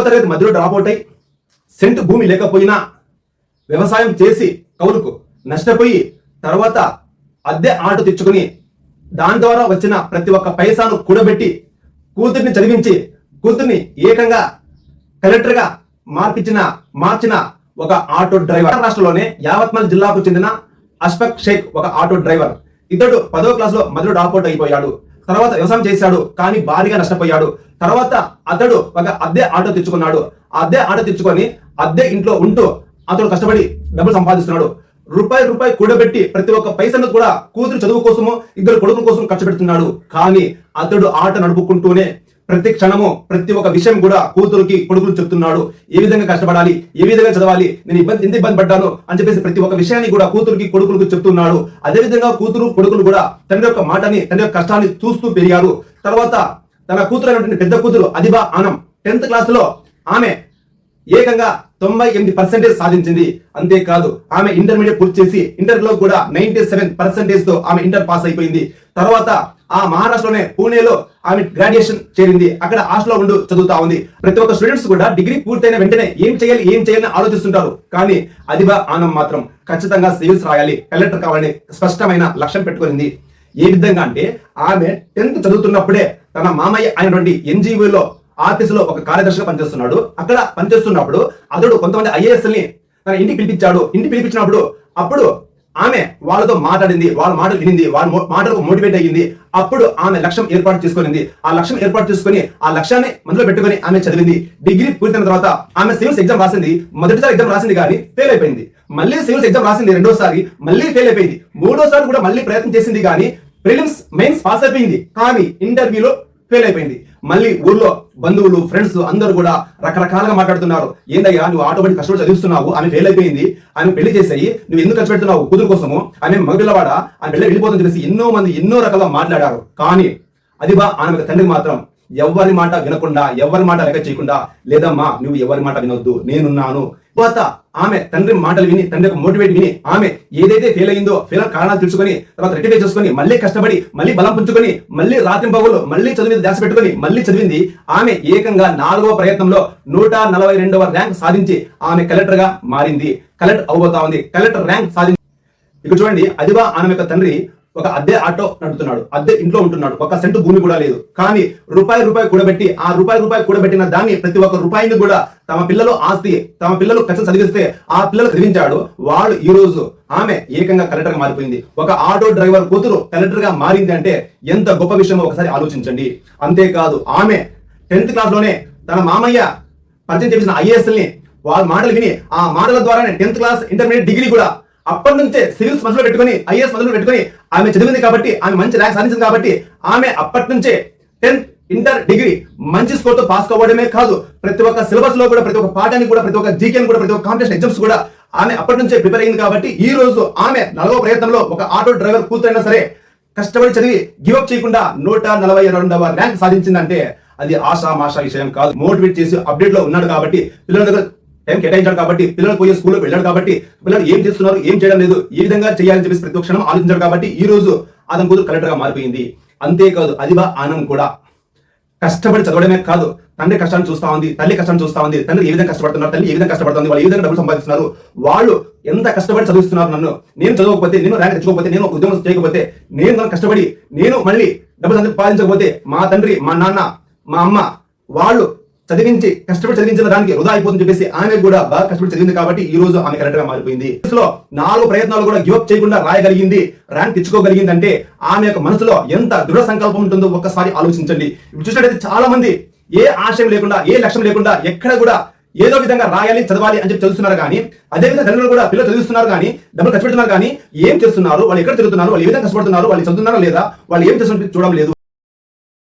పదవ తరగతి మధ్యలో డ్రాప్ అవుట్ అయి సెంటు భూమి లేకపోయినా వ్యవసాయం చేసి కౌలుకు నష్టపోయి తర్వాత అద్దె ఆటో తెచ్చుకుని దాని ద్వారా వచ్చిన ప్రతి ఒక్క పైసాను కూడబెట్టి కూతుర్ని చదివించి కూతుర్ని ఏకంగా కలెక్టర్గా మార్పించిన మార్చిన ఒక ఆటో డ్రైవర్ రాష్ట్రంలోనే యావత్మల్ జిల్లాకు చెందిన అష్ఫక్ షేక్ ఒక ఆటో డ్రైవర్ ఇతడు పదో క్లాస్లో మధుర మొదలు డ్రాప్అవుట్ అయిపోయాడు. తర్వాత వ్యవసాయం చేశాడు కానీ భారీగా నష్టపోయాడు. తర్వాత అతడు ఒక అద్దె ఆటో తెచ్చుకున్నాడు. అద్దె ఆటో తెచ్చుకొని అద్దె ఇంట్లో ఉంటూ అతడు కష్టపడి డబ్బులు సంపాదిస్తున్నాడు. రూపాయి రూపాయి కూడబెట్టి ప్రతి ఒక్క పైసను కూడా కూతురు చదువు కోసము ఇద్దరు కొడుకుల కోసం ఖర్చు పెడుతున్నాడు. కానీ అతడు ఆట నడుపుకుంటూనే ప్రతి క్షణము ప్రతి ఒక్క విషయం కూడా కూతురుకి కొడుకులు చెప్తున్నాడు. ఏ విధంగా కష్టపడాలి ఏ విధంగా చదవాలి నేను ఇబ్బంది ఎంత ఇబ్బంది పడ్డాను అని చెప్పేసి ప్రతి ఒక్క విషయాన్ని కూడా కూతురుకి కొడుకులకు చెప్తున్నాడు. అదే విధంగా కూతురు కొడుకులు కూడా తండ్రి యొక్క మాటని తండ్రి యొక్క కష్టాన్ని చూస్తూ పెరిగారు. తర్వాత తన కూతురు అయినటువంటి పెద్ద కూతురు అదిబా ఆనం టెన్త్ క్లాస్లో ఆమె ఏకంగా తొంభై ఎనిమిది పర్సెంటేజ్ సాధించింది. అంతేకాదు ఆమె ఇంటర్మీడియట్ పూర్తి చేసి ఇంటర్లో కూడా నైన్టీ సెవెన్ పర్సెంటేజ్తో ఆమె ఇంటర్ పాస్ అయిపోయింది. తర్వాత ఆ మహారాష్ట్రలోనే పూణేలో ఆమె గ్రాడ్యుయేషన్ చేరింది. అక్కడ హాస్టల్లో ఉండు చదువుతా ఉంది. ప్రతి ఒక్క స్టూడెంట్స్ కూడా డిగ్రీ పూర్తయిన వెంటనే ఏం చేయాలి ఏం చేయాలని ఆలోచిస్తుంటారు. కానీ అదిబా ఆనం మాత్రం ఖచ్చితంగా సివిల్స్ రాయాలి కలెక్టర్ కావాలని స్పష్టమైన లక్ష్యం పెట్టుకుంది ఏ విధంగా అంటే ఆమె టెన్త్ చదువుతున్నప్పుడే తన మామయ్య అయినటువంటి ఎన్జిఓలో ఆఫీస్లో ఒక కార్యదర్శిగా పనిచేస్తున్నాడు. అక్కడ పనిచేస్తున్నప్పుడు అతడు కొంతమంది ఐఏఎస్ని తన ఇంటికి పిలిపించాడు. ఇంటికి పిలిపించినప్పుడు అప్పుడు ఆమె వాళ్ళతో మాట్లాడింది వాళ్ళ మాటలు వినింది వాళ్ళ మాటలకు మోటివేట్ అయ్యింది. అప్పుడు ఆమె లక్ష్యం ఏర్పాటు చేసుకునింది. ఆ లక్ష్యం ఏర్పాటు చేసుకుని ఆ లక్ష్యాన్ని మనసులో పెట్టుకుని ఆమె చదివింది. డిగ్రీ పూర్తయిన తర్వాత ఆమె సివిల్స్ ఎగ్జామ్ రాసింది. మొదటిసారి ఎగ్జామ్ రాసింది కానీ ఫెయిల్ అయిపోయింది. మళ్ళీ సివిల్స్ ఎగ్జామ్ రాసింది రెండోసారి మళ్ళీ ఫెయిల్ అయిపోయింది. మూడోసారి కూడా మళ్ళీ ప్రయత్నం చేసింది కానీ ప్రిలిమ్స్ మెయిన్స్ పాస్ అయిపోయింది. కానీ ఇంటర్వ్యూలో ఫెయిల్ అయిపోయింది. మళ్ళీ ఊర్లో బంధువులు ఫ్రెండ్స్ అందరూ కూడా రకరకాలుగా మాట్లాడుతున్నారు. ఏందయ్యా నువ్వు ఆటో పడి కష్టపడి చదివిస్తున్నావు ఆమె ఫెయిల్ అయిపోయింది ఆమె పెళ్ళి చేసాయి నువ్వు ఎందుకు ఖర్చు పెడుతున్నావు కూతురు కోసము ఆమె మగపిల్లవాడ ఆమె పెళ్ళి వెళ్ళిపోతుందని తెలిసి ఎన్నో మంది ఎన్నో రకాలుగా మాట్లాడారు. కానీ అది బా ఆమె తండ్రి మాత్రం ఎవరి మాట వినకుండా ఎవరి మాట లెక్క చేయకుండా లేదమ్మా నువ్వు ఎవరి మాట వినొద్దు నేనున్నాను తర్వాత ఆమె తండ్రి మాటలు విని తండ్రి యొక్క మోటివేట్ విని ఆమె ఏదైతే ఫెయిల్ అయిందో ఫెయిల్ కారణాలు తెలుసుకొని తర్వాత రెక్టిఫై చేసుకొని మళ్ళీ కష్టపడి మళ్ళీ బలం పుంజుకొని మళ్ళీ రాత్రి పగులు మళ్ళీ చదివి ధ్యాస పెట్టుకొని మళ్ళీ చదివింది ఆమె ఏకంగా నాలుగవ ప్రయత్నంలో నూట నలభై రెండవ ర్యాంక్ సాధించి ఆమె కలెక్టర్గా మారింది. కలెక్టర్ అవబోతా ఉంది. కలెక్టర్ ర్యాంక్ సాధించి ఇక్కడ చూడండి అదివా ఆమె యొక్క తండ్రి ఒక అద్దె ఆటో నడుపుతున్నాడు అద్దె ఇంట్లో ఉంటున్నాడు ఒక సెంటు భూమి కూడా లేదు. కానీ రూపాయి రూపాయి కూడబెట్టి ఆ రూపాయి రూపాయి కూడబెట్టిన దాన్ని ప్రతి ఒక్క రూపాయిని కూడా తమ పిల్లలు ఆస్తి తమ పిల్లలు ఖర్చు చదివిస్తే ఆ పిల్లలు చదివించాడు. వాడు ఈ రోజు ఆమె ఏకంగా కలెక్టర్గా మారిపోయింది. ఒక ఆటో డ్రైవర్ కూతురు కలెక్టర్గా మారింది అంటే ఎంత గొప్ప విషయమో ఒకసారి ఆలోచించండి. అంతేకాదు ఆమె టెన్త్ క్లాస్లోనే తన మామయ్య పరిచయం చేసిన ఐఏఎస్ని వాళ్ళ మాటలు విని ఆ మాటల ద్వారానే టెన్త్ క్లాస్ ఇంటర్మీడియట్ డిగ్రీ కూడా అప్పటి నుంచే సివిల్స్ మనసులో పెట్టుకొని ఐఏఎస్ మనసులో పెట్టుకొని ఆమె చదివింది కాబట్టి ఆమె మంచి ర్యాంక్ సాధించింది కాబట్టి ఆమె అప్పటి నుంచే టెన్త్ ఇంటర్ డిగ్రీ మంచి స్కోర్తో పాస్ కావడమే కాదు ప్రతి ఒక్క సిలబస్లో కూడా ప్రతి ఒక్క పాఠాన్ని కూడా ప్రతి ఒక్క జీకేని కూడా ప్రతి ఒక్క కాంపిటేషన్ ఎగ్జామ్స్ కూడా ఆమె అప్పటి నుంచే ప్రిపేర్ అయింది కాబట్టి ఈ రోజు ఆమె నలభై ప్రయత్నంలో ఒక ఆటో డ్రైవర్ కూతురైనా సరే కష్టపడి చదివి గివప్ చేయకుండా నూట నలభై రెండవ ర్యాంక్ సాధించిందంటే అది ఆశా మాషా విషయం కాదు. మోటివేట్ చేసి అప్డేట్లో ఉన్నాడు కాబట్టి పిల్లల దగ్గర టైం కేటాయించాడు కాబట్టి పిల్లలు పోయే స్కూల్లో వెళ్ళాడు కాబట్టి పిల్లలు ఏం చేస్తున్నారు ఏం చేయడం లేదు ఏ విధంగా చేయాలని చెప్పేసి ప్రతి క్షణం ఆలోచించాడు కాబట్టి ఈ రోజు అతని కూతురు కలెక్టర్గా మారిపోయింది. అంతేకాదు అదివా ఆనం కూడా కష్టపడి చదవడమే కాదు తండ్రి కష్టాన్ని చూస్తా ఉంది తల్లి కష్టాన్ని చూస్తా ఉంది తండ్రి ఏ విధంగా కష్టపడుతున్నారు తల్లి ఏ విధంగా కష్టపడుతుంది వాళ్ళు ఏ విధంగా డబ్బులు సంపాదిస్తున్నారు వాళ్ళు ఎంత కష్టపడి చదివిస్తున్నారు నన్ను నేను చదవకపోతే నేను ర్యాంక్ తెచ్చుకోకపోతే నేను ఉద్యోగం చేయకపోతే నేను కనుక కష్టపడి నేను మళ్ళీ డబ్బులు సంపాదించకపోతే మా తండ్రి మా నాన్న మా అమ్మ వాళ్ళు చదివించి కష్టపడి చదివించిన దానికి వృధా అయిపోతుంది చెప్పేసి ఆమె కూడా బాగా కష్టపడి చదివింది కాబట్టి ఈ రోజు ఆమె కరెక్ట్గా మారిపోయింది. లో నాలుగు ప్రయత్నాలు కూడా గివప్ చేయకుండా రాయగలిగింది ర్యాంక్ తెచ్చుకోగలిగింది అంటే ఆమె యొక్క మనసులో ఎంత దృఢ సంకల్పం ఉంటుందో ఒక్కసారి ఆలోచించండి. ఇప్పుడు చూసినట్టయితే చాలా మంది ఏ ఆశయం లేకుండా ఏ లక్ష్యం లేకుండా ఎక్కడ కూడా ఏదో విధంగా రాయాలి చదవాలి అని చెప్పి చదువుతున్నారు కానీ అదేవిధంగా తల్లిదండ్రులు కూడా పిల్లలు చదివిస్తున్నారు కానీ డబ్బులు ఖర్చు పెడుతున్నారు కానీ ఏం చేస్తున్నారు? వాళ్ళు ఎక్కడ తిరుగుతున్నారు? వాళ్ళు ఏ విధంగా కష్టపడుతున్నారు? వాళ్ళు చదువుతున్నారా లేదా? వాళ్ళు ఏం చేస్తున్నారు చూడడం లేదు.